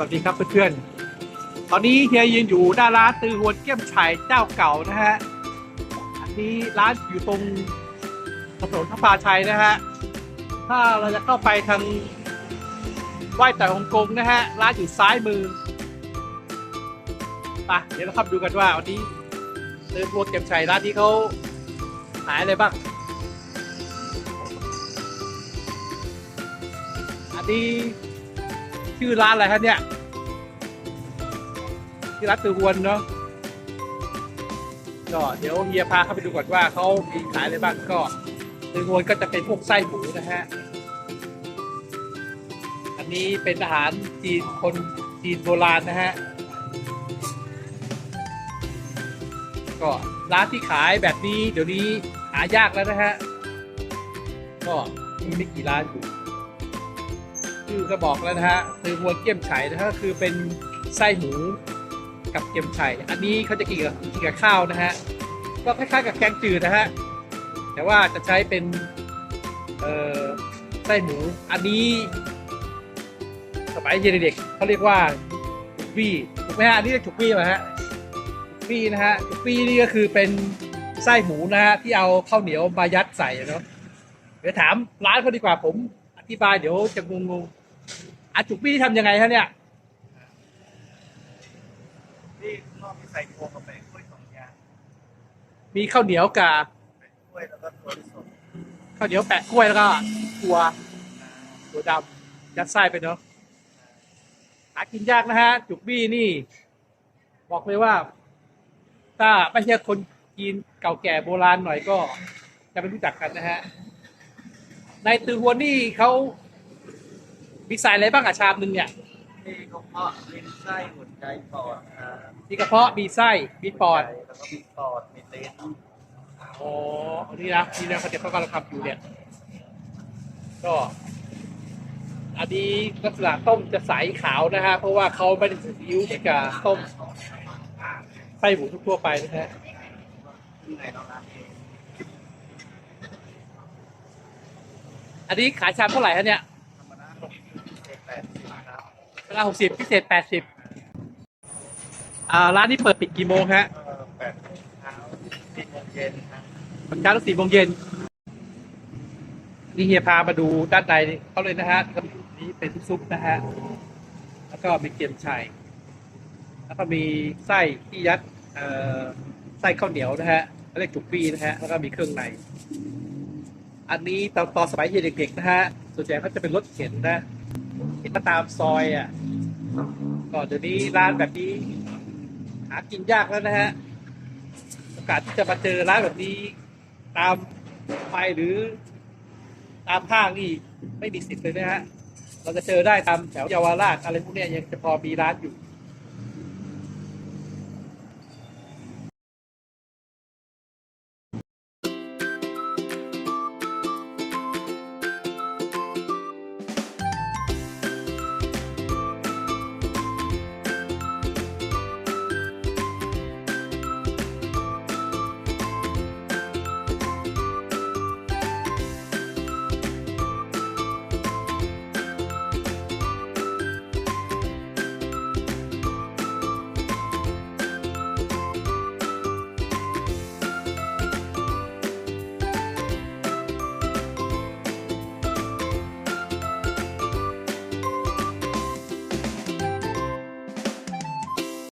วัสดีครับเพื่อนๆ ตอนนี้เฮียยืนอยู่หน้าร้านตือหวนเกี้ยมไฉ่เจ้าเก่านะฮะ อันนี้ร้านอยู่ตรงถนนพระพาชัยนะฮะ ถ้าเราจะเข้าไปทางไหว้แต่ฮ่องกงนะฮะ ร้านอยู่ซ้ายมือไปเดี๋ยวเราเข้าไปดูกันว่าวันนี้ตือหวนเกี้ยมไฉ่ร้านนี้เขาขายอะไรบ้าง อันนี้ ชื่อร้านอะไรครับเนี่ยชื่อร้านตือวนเนาะก็เดี๋ยวเฮียพาเข้าไปดูก่อนว่าเขามีขายอะไรบ้างก็ตือวนก็จะเป็นพวกไส้หมูนะฮะอันนี้เป็นอาหารจีนคนจีนโบราณนะฮะก็ร้านที่ขายแบบนี้เดี๋ยวนี้หายากแล้วนะฮะก็มีไม่กี่ร้านอยู่ ชื่อก็บอกแล้วนะฮะคือวัวเกี๊ยมไฉนะฮะคือเป็นไส้หมูกับเกี๊ยมไฉอันนี้เขาจะกินกับกินกับข้าวนะฮะก็คล้ายๆกับแกงจืดนะฮะแต่ว่าจะใช้เป็นเอ่อไส้หมูอันนี้สมัยเด็กๆเขาเรียกว่าจุกบี้ถูกไหมฮะอันนี้เรียกจุกบี้ไหมฮะจุกบี้นะฮะจุกบี้นี่ก็คือเป็นไส้หมูนะฮะที่เอาข้าวเหนียวมายัดใส่เนาะเดี๋ยวถามร้านเขาดีกว่าผมอธิบายเดี๋ยวจะงงๆ อาจุกบี้ทำยังไงฮะเนี่ย นี่นอกมีใส่โคกับแปะกล้วยสองอย่างมีข้าวเหนียวกับแปะกล้วยแล้วก็ตัวที่สดข้าวเหนียวแปะกล้วยแล้วก็ถั่วถั่วดำยัดไส้ไปเนาะหากินยากนะฮะ จุกบี้นี่ บอกเลยว่า ถ้าไม่ใช่คนจีนเก่าแก่โบราณหน่อยก็ จะไม่รู้จักกันนะฮะในตือหวนนี่เขา มีใส่อะไรบ้างอะชามหนึ่งเนี่ยนี่กระเพาะลิ้นไส้หัวใจปอดอ่ามีกระเพาะมีไส้มีปอดแล้วก็มีปอดมีเต้นอ๋ออันนี้นะนี่นะเขาจะเขากำลังทำอยู่เนี่ย ก็อันนี้ลักษณะต้มจะใสขาวนะฮะเพราะว่าเขาไม่ได้ใส่ซีอิ๊วเหมือนกับต้มไส้หมูทั่วๆไปนะฮะที่ไหนน้องน้ำเองอันนี้ขายชามเท่าไหร่ฮะเนี่ย ธรรมดาหกเจ็ดแปดสิบครับ เวลาหกสิบพิเศษแปดสิบอ่าร้านนี้เปิดปิดกี่โมงฮะแปดโมงเช้าสิบโมงเย็นครับตอนเช้าถึงสี่โมงเย็นนี่เฮียพามาดูด้านในเขาเลยนะฮะนี่เป็นซุปนะฮะแล้วก็มีเกี๊ยมไชัยแล้วก็มีไส้ที่ยัดเอ่อไส้ข้าวเหนียวนะฮะเขาเรียกจุกปี้นะฮะแล้วก็มีเครื่องใน อันนี้ตอนตอนสมัยเด็กๆนะฮะส่วนใหญ่เขาจะเป็นรถเข็นนะ ที่มาตามซอยอะก็เดี๋ยวนี้ร้านแบบนี้ หากินยากแล้วนะฮะโอกาสที่จะมาเจอร้านแบบนี้ ตามไปหรือตามห้างนี่ไม่มีสิทธิ์เลยนะฮะเราจะเจอได้ตามแถวเยาวราชอะไรพวกนี้ยังจะพอมีร้านอยู่